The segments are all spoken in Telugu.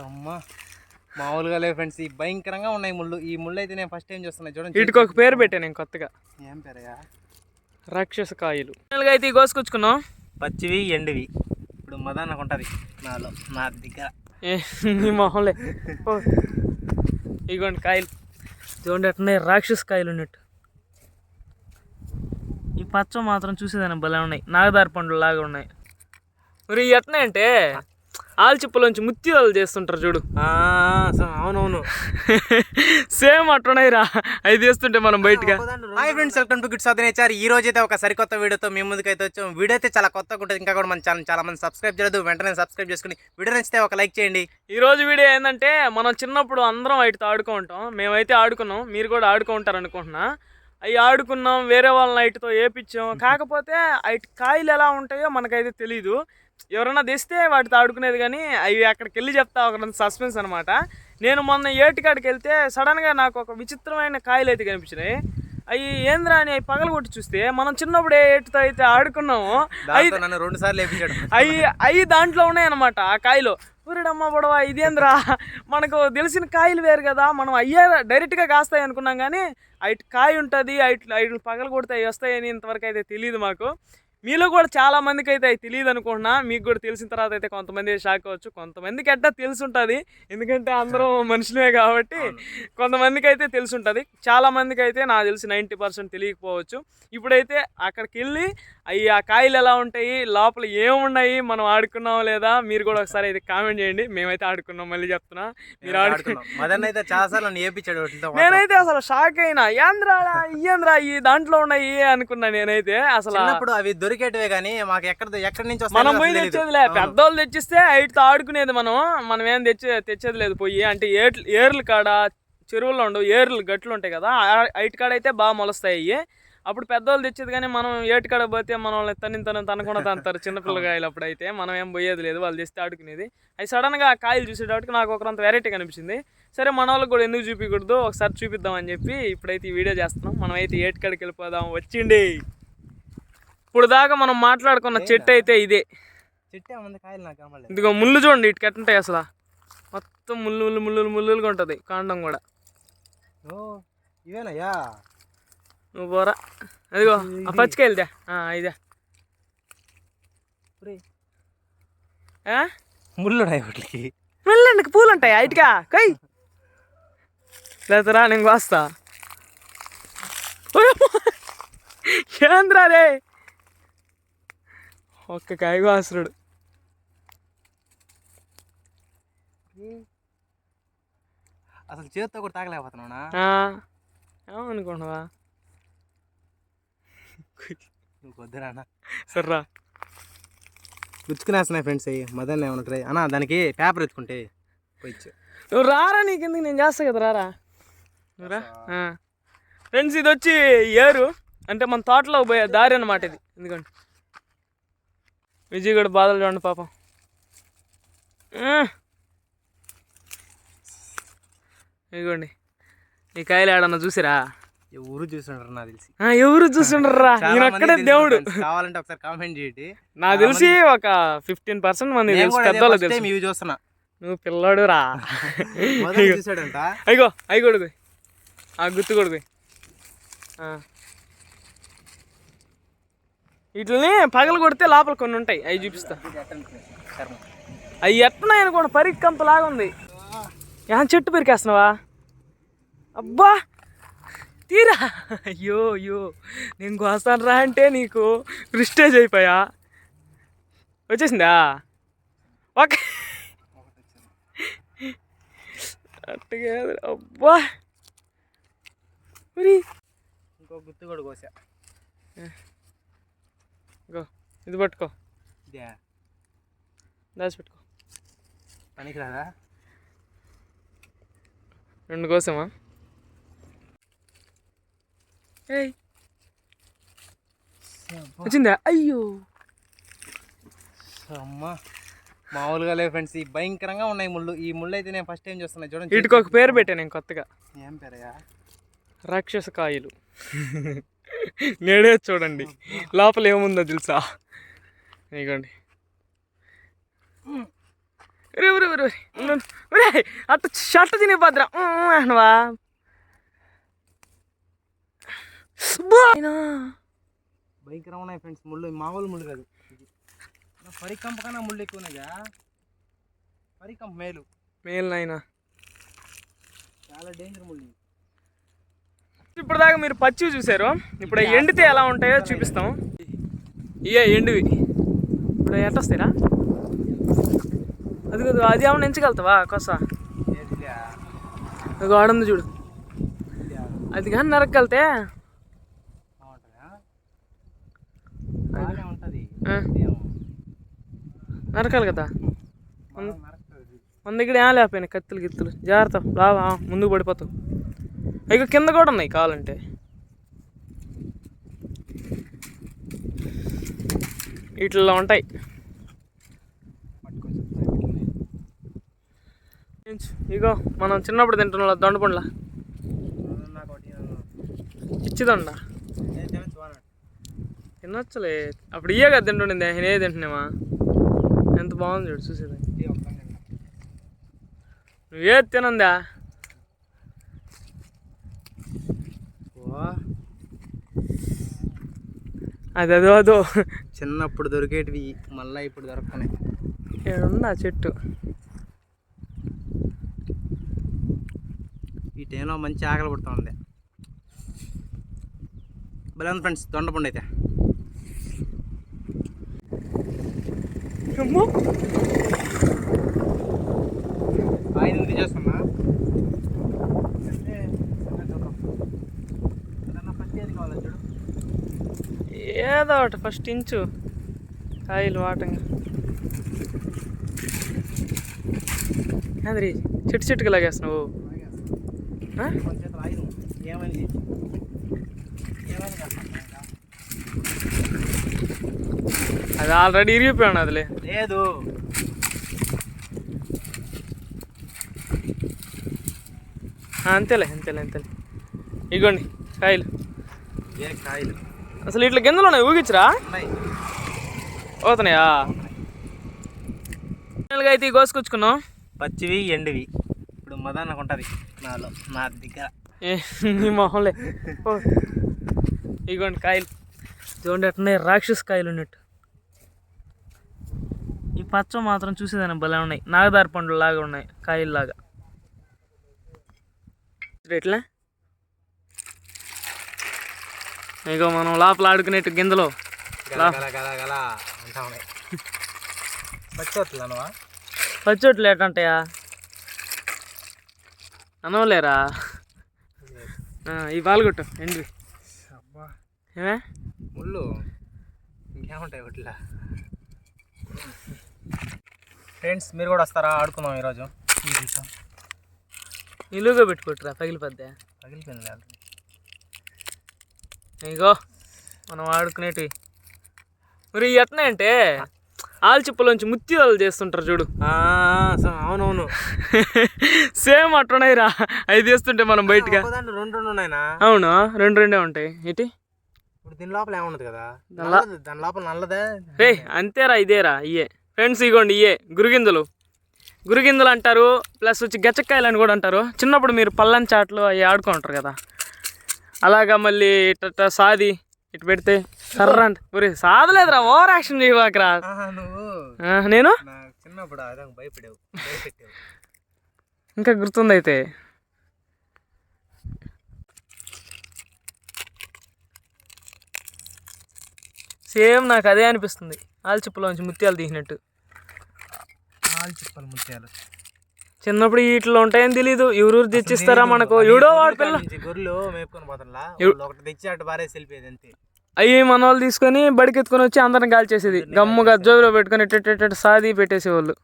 అమ్మా. మామూలుగా లేవు ఫ్రెండ్స్ ఈ భయంకరంగా ఉన్నాయి ముళ్ళు. ఈ ముళ్ళు అయితే నేను ఫస్ట్ టైం చూస్తున్నా. చూడండి వీటికి ఒక పేరు పెట్టాను నేను కొత్తగా. ఏం పేరయ్యా? రాక్షస కాయలు. అయితే ఈ కోసుకొచ్చుకున్నాం. పచ్చివి ఎండివి. ఇప్పుడు మదాన్నకు ఉంటుంది నాలో నా దగ్గర. ఏ, నీ మొహంలే. ఇగోండి కాయలు. చూడండి అట్నే రాక్షస కాయలు ఉన్నట్టు. ఈ పచ్చ మాత్రం చూసేదాన్ని భలే ఉన్నాయి. నాగదారి పండ్లు లాగా ఉన్నాయి. మరి ఎట్నే అంటే ఆల్చిప్పలోంచి ముత్యాలు చేస్తుంటారు చూడు. అవునవును. సేమ్ అట్టున్నాయి రా అవి తీస్తుంటే మనం బయటగా hi friends welcome to good Sadhana nature. ఈ రోజు అయితే ఒక సరికొత్త వీడియోతో మీ ముందుకు అయితే వచ్చాం. వీడియో అయితే చాలా కొత్తగా ఉంటుంది. ఇంకా కూడా మన ఛానల్ చాలా మంది సబ్స్క్రైబ్ చేయలేదు. వెంటనే సబ్స్క్రైబ్ చేసుకుని వీడియో నచ్చితే ఒక లైక్ చేయండి. ఈ రోజు వీడియో ఏంటంటే మనం చిన్నప్పుడు అందరం వాటితో ఆడుకుంటాం మేమైతే ఆడుకున్నాం. మీరు కూడా ఆడుకుంటారు అనుకుంటున్నా. అవి ఆడుకున్నాం. వేరే వాళ్ళ నైట్తో వేపించాం కాకపోతే అవి కాయలు ఎలా ఉంటాయో మనకైతే తెలీదు. ఎవరైనా తెస్తే వాటితో ఆడుకునేది కానీ అవి అక్కడికి వెళ్ళి చెప్తా ఒక సస్పెన్స్ అనమాట నేను మొన్న ఏటికాడికి వెళ్తే సడన్గా నాకు ఒక విచిత్రమైన కాయలు అయితే కనిపించినాయి. అవి ఏంద్రా అని అవి పగలగొట్టి చూస్తే మనం చిన్నప్పుడు ఏ ఏటితో అయితే ఆడుకున్నామో రెండు సార్లు అవి అవి దాంట్లో ఉన్నాయన్నమాట ఆ కాయలు. ఊరిడమ్మ బొడవ ఇదేంద్రా? మనకు తెలిసిన కాయలు వేరు కదా మనం అయ్యే డైరెక్ట్గా కాస్తాయి అనుకున్నాం కానీ అటు కాయ ఉంటుంది అటు అటు పగల కొడితే వస్తాయని ఇంతవరకు అయితే తెలియదు మాకు. మీలో కూడా చాలా మందికి అయితే తెలియదు అనుకుంటున్నా. మీకు కూడా తెలిసిన తర్వాత అయితే కొంతమంది షాక్ అవ్వచ్చు. కొంతమందికి అట్టా తెలిసి ఉంటుంది ఎందుకంటే అందరం మనుషులే కాబట్టి కొంతమందికి అయితే తెలిసి ఉంటుంది చాలా మందికి అయితే నాకు తెలిసి నైంటీ పర్సెంట్ తెలియకపోవచ్చు. ఇప్పుడైతే అక్కడికి వెళ్ళి అవి ఆ కాయలు ఎలా ఉంటాయి? లోపల ఏమున్నాయి? మనం ఆడుకున్నాం లేదా? మీరు కూడా ఒకసారి అయితే కామెంట్ చేయండి. మేమైతే ఆడుకున్నాం మళ్ళీ చెప్తున్నా. మీరు ఆడుకు ఆడుకున్నాం. మదన్ అయితే. నేనైతే అసలు షాక్ అయినా. ఏంద్రా ఇయ్యంద్రా ఈ దాంట్లో ఉన్నాయి? అనుకున్నా నేనైతే. అసలు చిన్నప్పుడు అవి దొరికేటివే కానీ మాకు ఎక్కడ ఎక్కడి నుంచి మనం పోయి. తెచ్చేదిలే. పెద్దోళ్ళు తెచ్చిస్తే ఐటితో ఆడుకునేది మనం. మనం ఏం తెచ్చే తెచ్చేది లేదు పోయి. అంటే ఏట్లు ఏర్లు కాడ చెరువుల్లో ఉండవు ఏర్లు గట్లు ఉంటాయి కదా. ఐటి కాడ అయితే బాగా మొలుస్తాయి అప్పుడు పెద్దోళ్ళు తెచ్చేది కానీ మనం ఏటి కాడ పోతే మనం వాళ్ళని తని తను తనకుండా తంతారు చిన్నపిల్లకాయలు అప్పుడు అయితే మనం ఏం పోయేది లేదు వాళ్ళు తెస్తే ఆడుకునేది. అవి సడన్గా ఆ కాయలు చూసేటప్పటికి నాకు ఒకరంత వెరైటీ కనిపించింది. సరే మన వాళ్ళకి కూడా ఎందుకు చూపించకూడదు ఒకసారి చూపిద్దామని చెప్పి ఇప్పుడైతే ఈ వీడియో చేస్తున్నాం. మనం అయితే ఏటి కాడికి వెళ్ళిపోదాం. వచ్చిండి. ఇప్పుడు దాకా మనం మాట్లాడుకున్న చెట్టు అయితే ఇదే. ఇదిగో ముళ్ళు చూడండి ఇటు ఎట్టుంటాయి అసలు. మొత్తం ముళ్ళు ముళ్ళు ముళ్ళు ముళ్ళులుగా ఉంటుంది కాండం కూడా. ఇవేనయ్యా? నువ్వు పోరా. అదిగో ఆ పచ్చికాయలుదే ఆ, ఇదే? ముళ్ళున్నాయి వాటికి? వెళ్ళండి పూలు ఉంటాయి ఇటుగా కై లేతరా నేను కోస్తా ఓయమ్మ! ఏంద్రా రే? ఒక్క కాయ కోసరుడు అసలు చేతితో కూడా తాగలేకపోతున్నావునా? ఏమనుకుంటున్నావా? నువ్వు వద్దురానా సర్రా గుచ్చుకునేస్తున్నాయి ఫ్రెండ్స్ అయ్యి. మదన్ ఏమన్నా అన్న దానికి పేపర్ ఎత్తుకుంటే పోయిచ్చు నువ్వు రారా నీకెందుకు? నేను చేస్తా కదా రారా. నువ్వు రా. ఫ్రెండ్స్ ఇది వచ్చి ఏరు. అంటే మన తోటలో పోయే దారి అన్నమాట ఇది. ఎందుకండి విజయ్ కూడా బాధలు చూడండి పాపం. ఆ. ఇదిగోండి. ఈ కాయలు ఆడన్నా చూసిరా? ఊరు చూస్తుంటారు నాకు తెలిసి. ఎవరు చూస్తుండ్రా చాలా నేను తెలుసు దేవుడు. కావాలంటే ఒకసారి కామెంట్ చేయండి. నాకు తెలిసి ఒక ఫిఫ్టీన్ పర్సెంట్ మంది పెద్దవాళ్ళు తెలుసు ఇవి చూస్తున్నా. నువ్వు పిల్లాడు రా చూసాడంట అయ్యో అవి కొడుకు ఆ గుర్తు కొడుకు వీటిని పగలు కొడితే లోపల కొన్ని ఉంటాయి. అవి చూపిస్తా. అవి ఎట్టున్నాయి అనుకోండి పరిక్కంత లాగా ఉంది. ఏం చెట్టు పెరికేస్తున్నావా? అబ్బా! తీరా! అయ్యో అయ్యో! నేను కోస్తాను రా అంటే నీకు ప్రిస్టేజ్ అయిపోయా? వచ్చేసిందా? ఓకే అట్టుగా అబ్బా! మరి ఇంకో గుర్తు కూడా కోసా. ఇది పట్టుకో. దాచి పెట్టుకో పనికి రాదా రెండు కోసమా? ఏయ్. వచ్చిందా? అయ్యో. అమ్మా మామూలుగా లేవు ఫ్రెండ్స్ ఈ భయంకరంగా ఉన్నాయి ముళ్ళు. ఈ ముళ్ళు అయితే నేను ఫస్ట్ టైం చూస్తున్నా. చూడండి వీటికి ఒక పేరు పెట్టాను నేను కొత్తగా. ఏం పేరయ్యా? రాక్షస కాయలు. నేడే చూడండి. లోపల ఏముందో తెలుసా? ఉండు, అట్ట షర్ట్ తిని భద్ర. అనవా భయంకరంగా ఉన్నాయి ఫ్రెండ్స్ ముళ్ళు మామూలు ముళ్ళు కాదు. పరికంప కన్నా ముళ్ళు ఎక్కువ ఉన్నాయిగా పరికంప మేలు. మేలు నాయనా. చాలా డేంజర్ ముళ్ళు ఇవి. ఇప్పుడు దాకా మీరు పచ్చివి చూసారు. ఇప్పుడు ఎండితే ఎలా ఉంటాయో చూపిస్తాం. ఇయే ఎండివి. ఇప్పుడు ఎట్ట వస్తాయిరా అది కాదు అది ఏమన్నా ఎంచగలుగుతావా కొస? అది ఆడుంది చూడు. అది కానీ నరకగలితే. ఏమో. నరకాలి కదా. మన దగ్గర ఏం లేకపోయినాయి కత్తులు గిత్తులు. జాగ్రత్త. రావా. ముందుకు పడిపోతావు. ఇక కింద కూడా ఉన్నాయి కావాలంటే. వీటిల్లో ఉంటాయి. ఇగో మనం చిన్నప్పుడు తింటున్న దొండపండ్ల నన్ను నాకు ఒకటి నన్ను. పిచ్చి దొండ. నేను తినొచ్చు బాగా. తినొచ్చలే. అప్పుడు ఇయ్యే కదా తింటుండే నేనే తింటున్నావా ఎంత బాగుంది చూడు చూసేది. ఇది ఒక్కనే తిన్నా. నువ్వే తినందా? ఓ, అది అదో అదో చిన్నప్పుడు దొరికేటివి మళ్ళీ ఇప్పుడు దొరకనే. ఏడుందా చెట్టు? ఈ టైంలో మంచి ఆకలి పడుతూ ఉంది భలే ఉంది ఫ్రెండ్స్ దొండపండు అయితే. ఆయన ఏదో ఒకటి ఫస్ట్ ఇంచు కాయలు వాటంగా. అదిరి చెట్టు చెట్టుకి లాగేస్తున్నావు? అది ఆల్రెడీ ఇరిగిపోయాను అదిలే లేదు. అంతేలే అంతేలే అంతేలే. ఇగోండి కాయలు. ఏ కాయలు? అసలు ఇట్లా గింజలు ఉన్నాయి ఊగిచ్చరా? ఉన్నాయి. పోతున్నాయా? అయితే ఈ కోసుకొచ్చుకున్నాం పచ్చివి ఎండివి. ఇప్పుడు మదానికి ఉంటుంది నాలో నా దగ్గర. ఏ, నీ మొహంలే. ఇగోండి కాయలు. చూడండి అట్నే రాక్షస్ కాయలు ఉన్నట్టు. ఈ పచ్చ మాత్రం చూసేదాన్ని భలే ఉన్నాయి. నాగదారి పండ్లు లాగా ఉన్నాయి కాయలు లాగా. ఎట్లా ఇగో మనం లోపల ఆడుకునేట్టు గింజలు. పచ్చోట్లు ఎట్టంటాయా అనవలేరా? ఈ పాల్గొట్టు ఎండి అబ్బా. ఏమే? ముళ్ళు? ఇంకేముంటాయి ఒకటిలా ఫ్రెండ్స్ మీరు కూడా వస్తారా? ఆడుకుందాం ఈరోజు. నిలువుగా పెట్టుకోట్టురా పగిలిపోద్దా? పగిలిపోయింది ఇగో మనం ఆడుకునేటివి. మరి ఎట్నే అంటే ఆల్చిప్పలోంచి ముత్యాలు చేస్తుంటారు చూడు. అవునవును. సేమ్ అట్టున్నాయిరా అవి తీస్తుంటే మనం బయటగా రెండు రెండు ఉన్నాయినా? అవును రెండు రెండే ఉంటాయి. ఏంటి? ఇప్పుడు దీని లోపల ఏమున్నది కదా? దాని లోపల నల్లదే? రే అంతేరా ఇదేరా ఇయే. ఫ్రెండ్స్ ఇగోండి ఇయే. గురుగింజలు. గురుగింజలు అంటారు ప్లస్ వచ్చి గచ్చకాయలు అని కూడా అంటారు. చిన్నప్పుడు మీరు పల్లని చాట్లు అవి ఆడుకుంటారు కదా. అలాగా మళ్ళీ ఇట్ట సాది ఇటు పెడితే కర్ర అంటే ఒరే సాదలేదురా ఓవర్ యాక్షన్ చేయవాకరా నేను? చిన్నప్పుడు భయపడావు ఇంకా గుర్తుంది అయితే సేమ్ నాకు అదే అనిపిస్తుంది. ఆల్చిప్పలోంచి ముత్యాలు తీసినట్టు. ఆలు చిప్పలు ముత్యాలు. చిన్నప్పుడు వీటిలో ఉంటాయని తెలీదు. ఎవరూరు తెచ్చిస్తారా మనకు? ఎవడో వాడి పిల్ల. నుంచి గొర్రెలు మేపుకొని పోతానులా ఎవ్- ఒకటి తెచ్చి అటు బారేసి వెళ్ళిపోయేది అంతే. అవి మన వాళ్ళు తీసుకొని బడికి ఎత్తుకొని వచ్చి అందరం కాల్చేసేది గమ్ముగా జోబిలో పెట్టుకొని ఇట్ట సాది పెట్టేసేవాళ్ళు.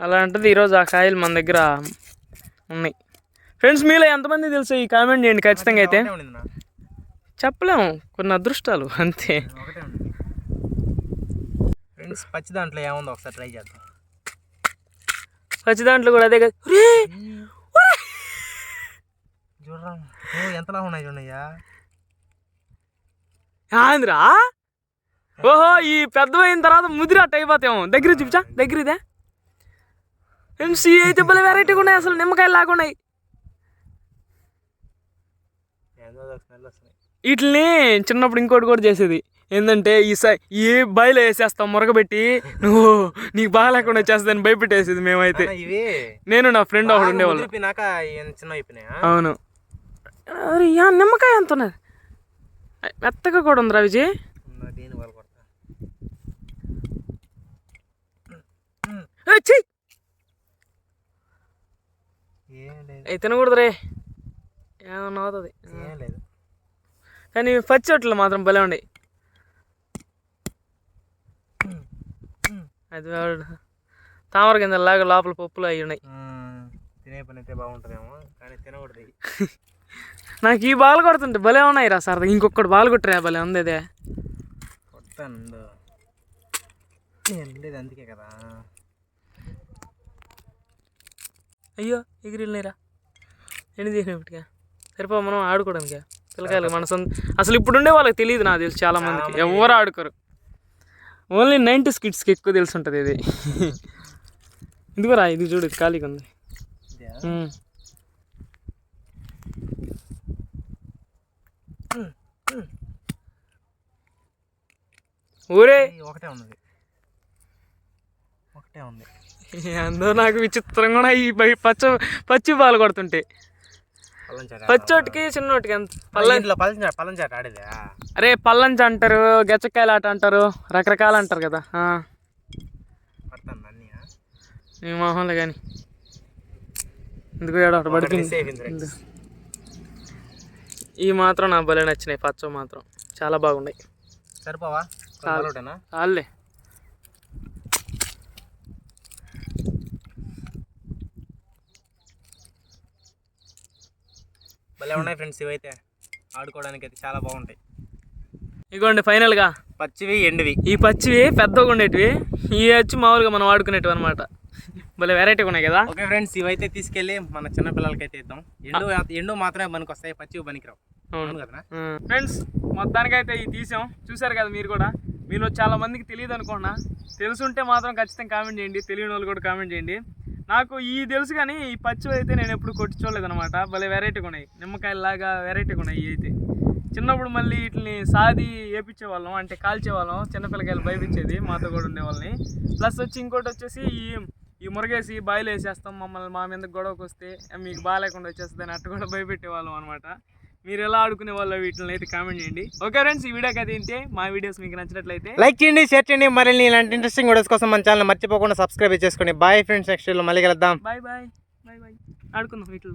అలాంటిది ఈరోజు ఆ కాయలు మన దగ్గర ఉన్నాయి. ఫ్రెండ్స్ మీలో ఎంతమంది తెలుసు ఈ కామెంట్ చేయండి? ఖచ్చితంగా అయితే. చెప్పలేము. కొన్ని అదృష్టాలు అంతే. ఫ్రెండ్స్ పచ్చి దాంట్లో ఏముందో ఒకసారి ట్రై చేద్దాం. పచ్చి దాంట్లో కూడా అదే కదా. ఎంతలా ఉన్నాయి చూడయ్యా ఆంధ్రా? ఓహో ఈ పెద్దవైన తర్వాత ముదిరి అట్ట అయిపోతాము దగ్గర చూపించా దగ్గర ఇదే. ఇవి అయితే భలే వెరైటీగా ఉన్నాయి అసలు నిమ్మకాయలు లాగా ఉన్నాయి. ఏందో స్మెల్ వస్తుంది వీటిని చిన్నప్పుడు ఇంకోటి కూడా చేసేది. ఏంటంటే ఈ సై ఈ బయలు వేసేస్తాం మురగబెట్టి నువ్వు నీకు బాగా లేకుండా భయపెట్టేసేది మేమైతే. అన్న, ఇవి నేను నా ఫ్రెండ్ ఒకడు ఉండేవాళ్ళు. అవును. అరే యా నిమ్మకాయ ఎంత ఉన్నది? మెత్తగా కూడా ఉందిరా విజయ్. ఉందా, లేదు. అవి తినకూడదు రే ఏమన్నా అవుతుంది. ఏం లేదు. కానీ పచ్చి చెట్లు మాత్రం భలే ఉన్నాయి అది తామర కింద లాగా లోపల పప్పులు అవి ఉన్నాయి. తినే పని అయితే బాగుంటుందేమో కానీ తినకూడదు. నాకు ఈ బాల్ కొడుతుంటే భలే ఉన్నాయి రా సార్ ఇంకొకటి బాల్ కొట్టరా భలే ఉంది అదే. కొడతాను లేదు అందుకే కదా. అయ్యో ఎగిరిల్లేరా? ఎన్ని తీసినప్పటిగా సరిపో మనం ఆడుకోవడానికి? పిల్లకాయలు మన సొంత అసలు ఇప్పుడు ఉండే వాళ్ళకి తెలియదు నాకు తెలుసు చాలా మందికి. ఎవరు ఆడుకోరు. ఓన్లీ నైంటీ కిడ్స్కి ఎక్కువ తెలిసి ఉంటుంది ఇది ఇది చూడు ఇది ఖాళీగా ఉంది. ఊరే. ఒకటే ఉన్నది. ఒకటే ఉంది. ఎందో నాకు విచిత్రంగా ఈ పచ్చ పచ్చి బాలు కొడుతుంటే. పచ్చోటికి చిన్నోటికి ఆడేదా? అరే పల్లంచ అంటారు గచ్చకాయలు ఆట అంటారు రకరకాలు అంటారు కదా ఈ మొహంలో కానీ ఎందుకు ఏడో పడిపోయింది. ఈ మాత్రం నాకు భలే నచ్చినాయి పచ్చ మాత్రం. చాలా బాగున్నాయి. సరిపోవా? చాలు. భలే ఉన్నాయి ఫ్రెండ్స్ ఇవైతే. ఆడుకోవడానికి అయితే చాలా బాగుంటాయి. ఇగోండి ఫైనల్గా పచ్చివి ఎండువి. ఈ పచ్చివి పెద్దగా ఉండేటివి. ఇవి వచ్చి మామూలుగా మనం వాడుకునేటివి అనమాట భలే వెరైటీగా ఉన్నాయి కదా. ఓకే ఫ్రెండ్స్ ఇవైతే తీసుకెళ్ళి మన చిన్న పిల్లలకి అయితే ఇద్దాం. ఎండు ఎండు మాత్రమే పనికి వస్తాయి పచ్చివి పనికిరావు. అవును. కదా ఫ్రెండ్స్ మొత్తానికైతే ఇది తీసాం. చూసారు కదా మీరు కూడా? మీలో చాలా మందికి తెలియదు అనుకున్నా తెలుసుంటే మాత్రం ఖచ్చితంగా కామెంట్ చేయండి. తెలియని వాళ్ళు కూడా కామెంట్ చేయండి. నాకు ఈ తెలుసు కానీ ఈ పచ్చి అయితే నేను ఎప్పుడు కొట్టించోలేదు అనమాట భలే వెరైటీగా ఉన్నాయి. నిమ్మకాయలాగా వెరైటీగా ఉన్నాయి అయితే. చిన్నప్పుడు మళ్ళీ వీటిని సాది వేపించే వాళ్ళం అంటే కాల్చే వాళ్ళం చిన్నపిల్లకాయలు భయపించేది మాతో కూడా ఉండేవాళ్ళని. ప్లస్ వచ్చి ఇంకోటి వచ్చేసి ఈ ఈ మురగేసి బాయిల్ వేసేస్తాం. మమ్మల్ని మా మీద గొడవకు వస్తే మీకు బాగాలేకుండా వచ్చేస్తుంది అని అట్టు కూడా భయపెట్టే వాళ్ళం అనమాట మీరు ఎలా ఆడుకునే వాళ్ళు వీటిని అయితే కామెంట్ చేయండి. ఓకే ఫ్రెండ్స్ ఈ వీడియోకి అయితే ఇంతే. మా వీడియోస్ మీకు నచ్చినట్లయితే లైక్ చేయండి షేర్ చేయండి. మరిన్ని ఇలాంటి ఇంట్రెస్టింగ్ వీడియోస్ కోసం మన ఛానల్ మర్చిపోకుండా సబ్స్క్రైబ్ చేసుకోండి. బాయ్ ఫ్రెండ్స్ నెక్స్ట్ మళ్ళీ కలుద్దాం. బాయ్ బాయ్ బాయ్ బాయ్ ఆడుకుందాం వీటిలో